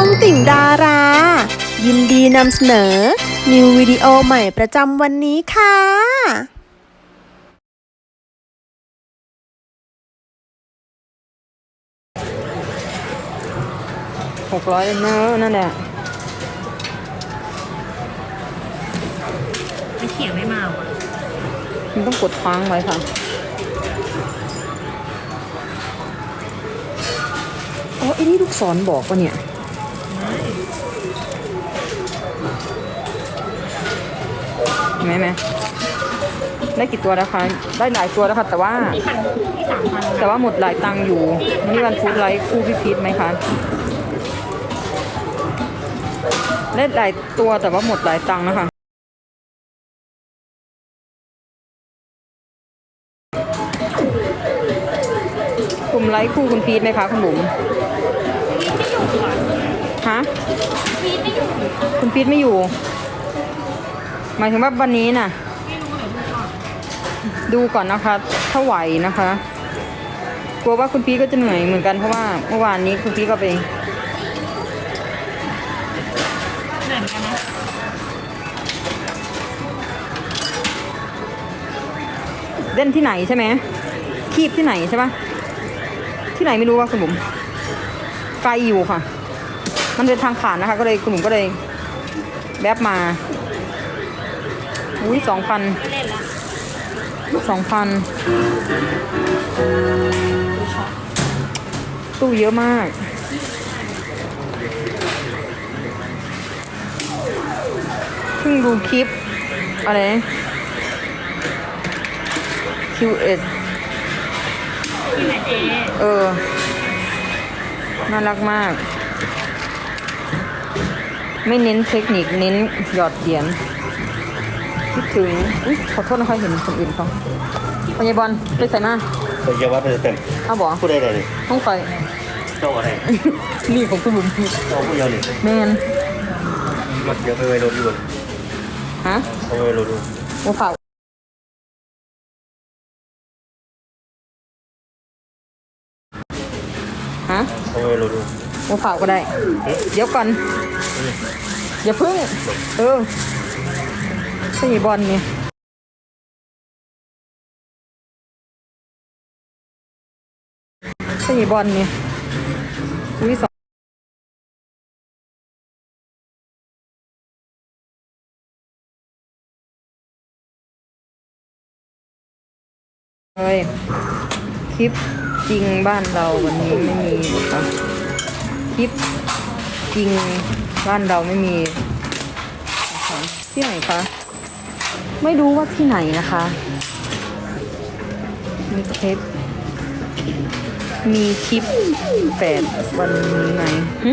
องติ่งดารา ยินดีนำเสนอ นิววิดีโอใหม่ประจำวันนี้ค่ะหกร้อยเนอะนั่นแหละไม่เขียนไม่มาว่ะมันต้องกดค้างไว้ค่ะ อ๋อไอ้นี่ลูกศรบอกว่าเนี่ย เห็นไหมไหมได้กี่ตัวแล้วคะ ได้หลายตัวแล้วค่ะ แต่ว่าที่พันที่สามพันแต่ว่าหมดหลายตังค์อยู่นี่วันฟูดไลท์คู่พี่พีทไหมคะได้หลายตัวแต่ว่าหมดหลายตังค์นะคะกลุ่มไลค์คู่คุณพีทไหมคะคุณบุ๋มฮะพีทไม่อยู่คุณพีทไม่อยู่ หมายถึงว่าวันนี้น่ะ ดูก่อนนะคะถ้าไหวนะคะ กลัวว่าคุณพีทก็จะเหนื่อยเหมือนกันเพราะว่าเมื่อวานนี้คุณพีทก็ไปเหนื่อยเหมือนกันนะเล่นที่ไหนใช่ไหมคีบที่ไหนใช่ปะที่ไหนไม่รู้ว่าคุณบุ๋มไกลอยู่ค่ะ มันเป็นทางผ่านนะคะ ก็เลยคุณบุ๋มก็เลยแวบมา อุ้ยสองพันสองพันตู้เยอะมากเพิ่งดูคลิป อะไร QS เจ๊เออ น่ารักมาก ไม่เน้นเทคนิคเน้นหยอดเหรียญ คิดถึงอุ๊ยขอโทษนะคะเห็นคนอื่นเขาพยาบอลไปใส่มาไปเยาวัดไปเต็มเอาบอกผู้ใดเลยต้องไปเจ้าอะไรนี่ของคุณบุ๋มเจ้าผู้เยาว์นี่แมนมันเยอะไปไว้รถอยู่ฮะเอาไว้รถดูโมฝากฮะเอาไว้รถดูโมฝากก็ได้ เดี๋ยวก่อนอย่าพึ่งเออ พยาบอลเนี่ยสี่บอลเนี่ยอุ้ยสองเลยคลิปจริงบ้านเราวันนี้ไม่มีนะคะคลิปจริงบ้านเราไม่มีนะคะที่ไหนคะ ไม่รู้ว่าที่ไหนนะคะมีคลิป มีคลิปแปดวันนี้ไหมหึ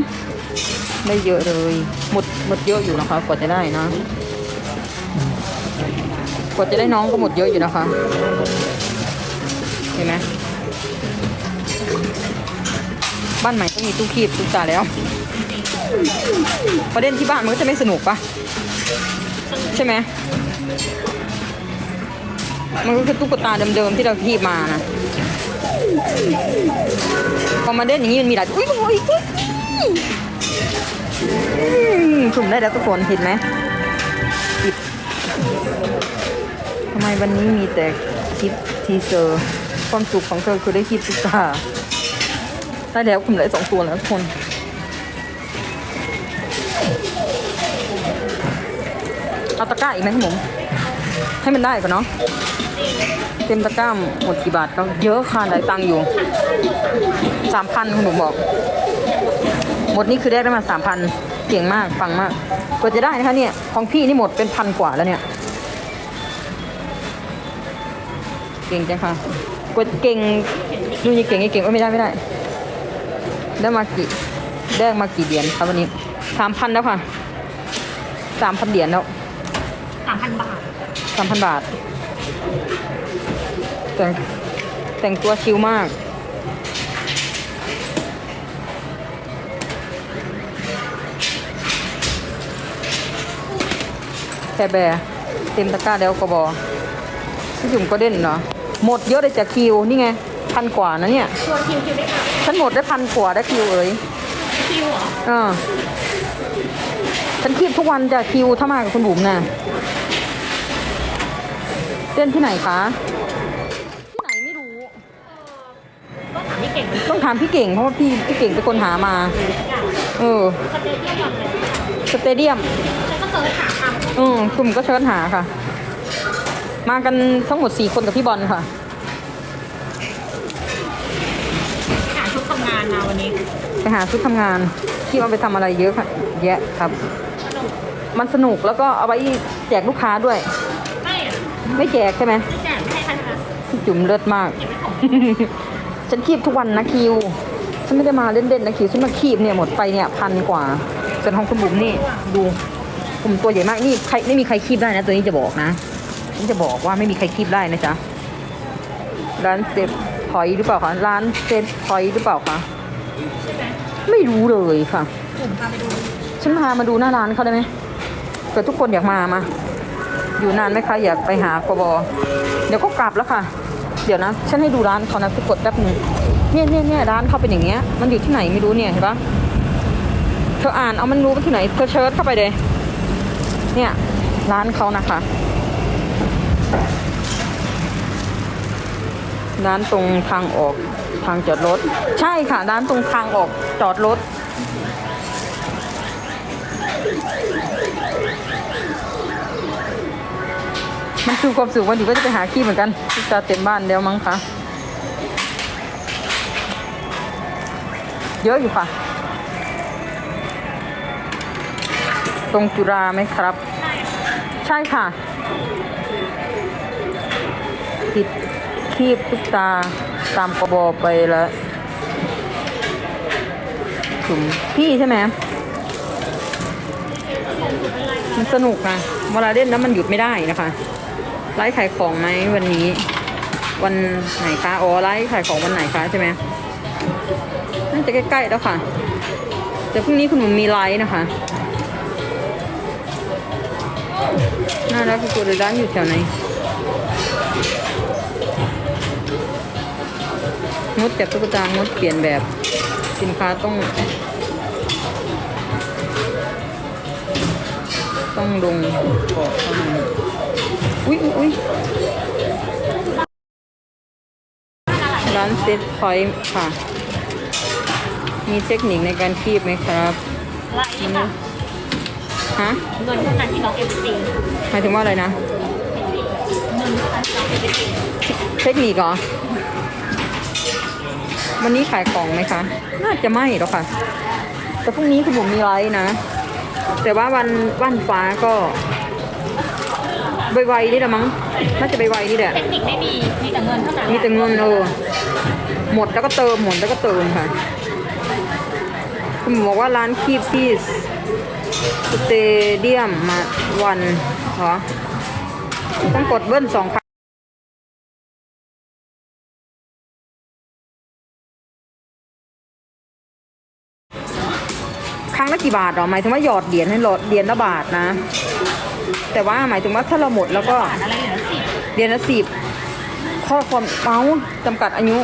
ไม่เยอะเลย หมดหมดเยอะอยู่นะคะ กว่าจะได้นะ กว่าจะได้น้องก็หมดเยอะอยู่นะคะ เห็นไหมบ้านใหม่ต้องมีตู้คีบตู้จ่าแล้ว ประเด็นที่บ้านมันก็จะไม่สนุกปะใช่ไหม มันก็คือตุ๊กตาเดิมๆที่เราคีบมานะพอมาเล่นอย่างนี้มันมีหลายอุ้ยโอ้ยอุ๊ยอืมสุ่มได้แล้วทุกคนเห็นไหมปิดทำไมวันนี้มีแต่คลิปทีเซอร์ความสุขของเธอคือได้คลิปตุ๊กตาได้แล้วคุมได้สองตัวแล้วทุกคน เอาตะกร้าอีกไหมคุณหมให้มันได้ก่อนเนาะเต็มตะกร้าหมดกี่บาทก็เยอะค่ะได้ตังค์อยู่สามพันคุณหนูบอก หมดนี่คือได้ได้มาสามพันเก่งมากฟังมากกว่าจะได้นะคะเนี่ยของพี่นี่หมดเป็นพันกว่าแล้วเนี่ย เก่งจังค่ะกว่าเก่งดูนี่เก่งไอ้เก่งก็ไม่ได้ไม่ได้ ได้มากี่ได้มากี่เหรียญครับวันนี้สามพันแล้วค่ะสามพันเหรียญแล้ว สามพันบาท สามพันบาท แต่งแต่งตัวชิลมาก แค่แบร์เต็มตะกร้าแล้วก็บอพี่จุ๋มก็เด่นเนาะหมดเยอะเลยจากคิว นี่ไง พันกว่านะเนี่ยชวนคิวคิวได้ค่ะฉันหมดได้พันกว่าได้คิวเอ้ยคิวเหรอเออฉันคีบทุกวันจะคิวถ้ามากับคุณบุ๋มน่ะ เต้นที่ไหนคะ ที่ไหนไม่รู้ ต้องถามพี่เก่งเลยต้องถามพี่เก่งเพราะว่าพี่พี่เก่งเป็นคนหามา เออสเตเดียมสเตเดียมแบบไหนฉันก็เจอหาทำอืมกลุ่มก็เชิญหาค่ะ มากันทั้งหมดสี่คนกับพี่บอลค่ะ หาชุดทำงานมาวันนี้ไปหาชุดทำงานที่เอาไปทำอะไรเยอะค่ะ แยะครับสนุกมันสนุกแล้วก็เอาไว้แจกลูกค้าด้วย ไม่อะไม่แจกใช่ไหมไม่แจกไม่ให้ใครนะคะพี่จุ๋มเลิศมากเก็บไว้ของฉันคีบทุกวันนะคิว ฉันไม่ได้มาเล่นๆนะคิว ฉันมาคีบเนี่ยหมดไปเนี่ยพันกว่าส่วนของคุณบุ๋มนี่ดูผมตัวใหญ่มากนี่ใครไม่มีใครคีบได้นะ ตัวนี้จะบอกนะ ฉันจะบอกว่าไม่มีใครคีบได้นะจ๊ะ ร้านเซ็ตพอยหรือเปล่าคะ ร้านเซ็ตพอยหรือเปล่าคะใช่ไหมไม่รู้เลยค่ะผมพาไปดูฉันพามาดูหน้าร้านเขาได้ไหมเกิดทุกคนอยากมามา อยู่นานไหมคะอยากไปหากบเดี๋ยวก็กลับแล้วค่ะ เดี๋ยวนะ ฉันให้ดูร้านเขานะทุกกดแป๊บหนึงเนี่ยเนี่ยเนี่ยร้านเขาเป็นอย่างเงี้ย มันอยู่ที่ไหนไม่รู้เนี่ยเห็นปะเธออ่านเอามันรู้ว่าที่ไหนเธอเชิญเข้าไปเลยเนี่ยร้านเขานะคะร้านตรงทางออกทางจอดรถ ใช่ค่ะ ร้านตรงทางออกจอดรถ มันคือความสุขวันอยู่ก็จะไปหาขี้เหมือนกันจะเต็มบ้านแล้วมั้งคะเยอะอยู่ค่ะ ตรงจุฬาไหมครับ ใช่ค่ะ ติดคีบทุกตาตามกระบอไปแล้วถุมพี่ใช่ไหมมันสนุกนะเวลาเล่นแล้วมันหยุดไม่ได้นะคะ ไลฟ์ขายของไหมวันนี้ วันไหนคะอ๋อไลฟ์ขายของวันไหนคะใช่ไหมน่าจะใกล้ๆแล้วค่ะแต่พรุ่งนี้คุณหมุมมีไลฟ์นะคะน่ารักสุดๆเลยร้านอยู่แถวไหนงดจากตุ๊กตางดเปลี่ยนแบบสินค้าต้อง ต้องลงเกเท่านั้น อุ้ยอุ๊ยอุ้ยร้านเซ็ตพอยต์ค่ะ มีเทคนิคในการคีบไหมครับอะไรนี่ค่ะฮะเงินเท่านั้นที่น้องเอ็มซีหมายถึงว่าอะไรนะ เงินเท่านั้นที่น้องเอ็มซีเทคนิคเหรอ วันนี้ขายของไหมคะ น่าจะไม่หรอกค่ะ แต่พรุ่งนี้คุณผมมีไลฟ์นะ แต่ว่าวันวันฟ้าก็ ไวๆนี่แหละมั้ง น่าจะไวๆนี่แหละ เทคนิคไม่มีมีแต่เงินเท่านั้นมีแต่เงินเออ หมดแล้วก็เติมหมดแล้วก็เติมค่ะ คุณหมอบอกว่าร้านคีบที่สเตเดียมมาวันเหรอ ต้องกดเบิ้ลสองครั้งครั้งละกี่บาทเหรอหมายถึงว่าหยอดเหรียญให้หยอดเหรียญละบาทนะ แต่ว่าหมายถึงว่าถ้าเราหมดแล้วก็อะไรเหลือสิบเดือนละสิบข้อความเมาส์จำกัดอายุ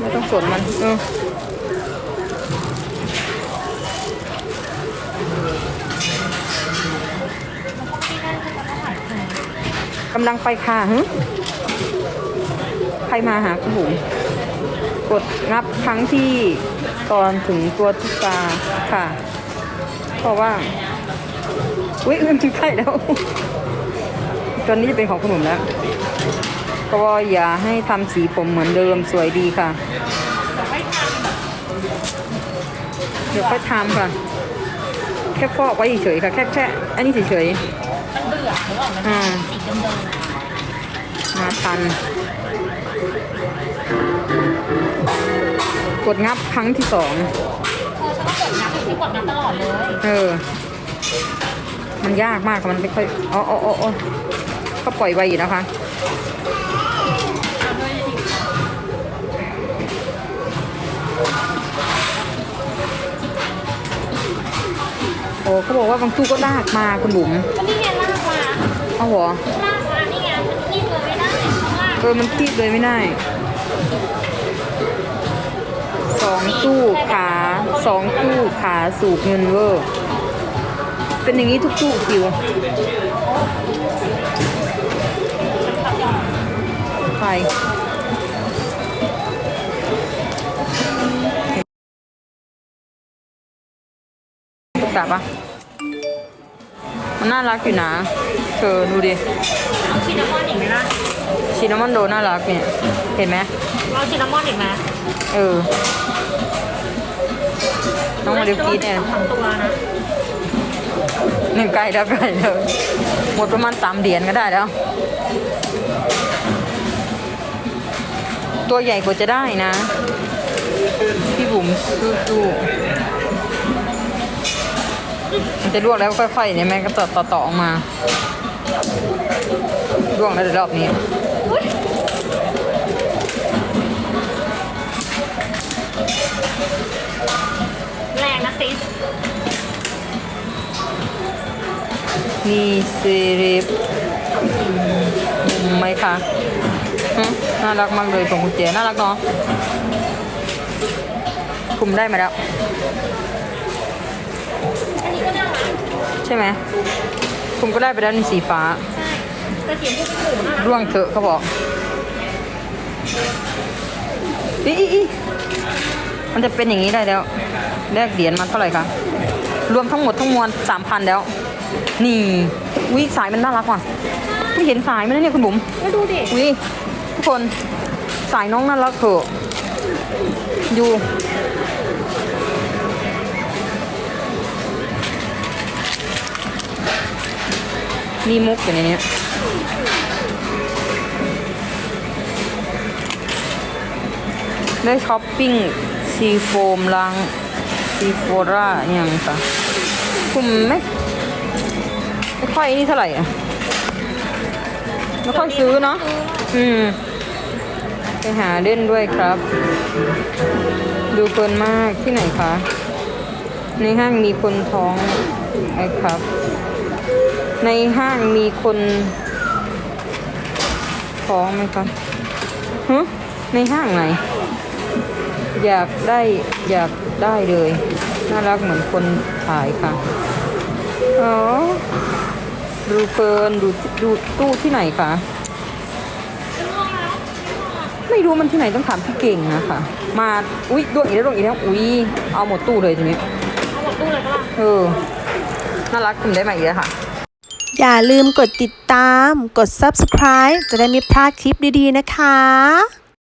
ไม่ต้องสนมันเออกำลังไปค่ะฮึใครมาหาคุณบุ๋มกดงับครั้งที่ตอนถึงตัวทุกตาค่ะ เพราะว่า อุ้ยมันถึงใกล้แล้ว ตอนนี้จะเป็นของคุณหนุ่มแล้วก็อย่าให้ทำสีผมเหมือนเดิมสวยดีค่ะ เดี๋ยวค่อยทำค่ะ แค่ฟอกไว้เฉยๆค่ะ แค่แค่อันนี้เฉยมันเบื่อหรือเปล่ามันอืมสีเดิมๆมาทัน กดงับครั้งที่สองๆเออฉันก็กดนับที่กดนับตลอดเลย เออ มันยากมากค่ะมันไม่ค่อยอ๋ออ๋ออ๋ออ๋อก็ปล่อยไว้อยู่นะคะโอ้เขาบอกว่าบางตู้ก็ลากมาคุณบุ๋มก็นี่ไงลากมาเอาเหรอลากมานี่ไงมันนี่เลยไม่ได้ข้างล่างเออมันคีบเลยไม่ได้สองตู้ขาสองตู้ขาสูบเงินเวอร์ เป็นอย่างนี้ทุกตู้คิวใครกลับปะมันน่ารักอยู่นะเธอดูดิเอาชินนามอนอีกไหมล่ะชินนามอนโดน่ารักเนี่ย เห็นไหมเอาชินนามอนอีกไหมเออ น้องมาเดวกรีดเนี่ย สองตัวนะ หนึ่งใกล้แล้วใกล้แล้วหมดประมาณสามเหรียญก็ได้แล้ว ตัวใหญ่กว่าจะได้นะ พี่บุ๋มสู้ๆมันจะลวกแล้วค่อยๆเนี่ยแม่ก็ต่อต่อต่อออกมาลวกแล้วเดี๋ยวรอบนี้ มีเซริฟไหมคะน่ารักมากเลยตรงกุญแจน่ารักเนาะคุมได้มาแล้ว ใช่ไหมคุมก็ได้ไปแล้วในสีฟ้าใช่แต่เสียงพวกพี่ปู่น่ารักร่วงเถอะเขาบอกอีอีอีมันจะเป็นอย่างนี้ได้แล้วแลกเหรียญมาเท่าไหร่คะรวมทั้งหมดทั้งมวลสามพันแล้ว นี่วิสายมันน่ารักว่ะไม่เห็นสายมันนะเนี่ยคุณบุ๋มก็ดูดิวิทุกคนสายน้องน่ารักเถอะดูมีมุกอยู่ในนี้ได้ช้อปปิ้งซีโฟมล้างซีโฟราเนี่ยมั้งคะคุณไม่ไม่ ค่อยนี่เท่าไหร่อะไม่ค่อยซื้อเนาะอืมไปหาเล่นด้วยครับ ดูเพลินมากที่ไหนคะ ในห้างมีคนท้องไหมครับ ในห้างมีคนท้องไหมครับฮะในห้างไหน อยากได้อยากได้เลย น่ารักเหมือนคนขายค่ะ อ๋อ ดูเพลินดูดูตู้ที่ไหนคะไม่รู้มันที่ไหนต้องถามพี่เก่งนะคะมาอุ้ยดวงอีกแล้วดวงอีกแล้วอุ้ยเอาหมดตู้เลยทีนี้เอาหมดตู้เลยก็ล่ะเออน่ารักถึงได้มาอีกแล้วค่ะ อย่าลืมกดติดตามกด subscribe จะได้ไม่พลาดคลิปดีๆนะคะ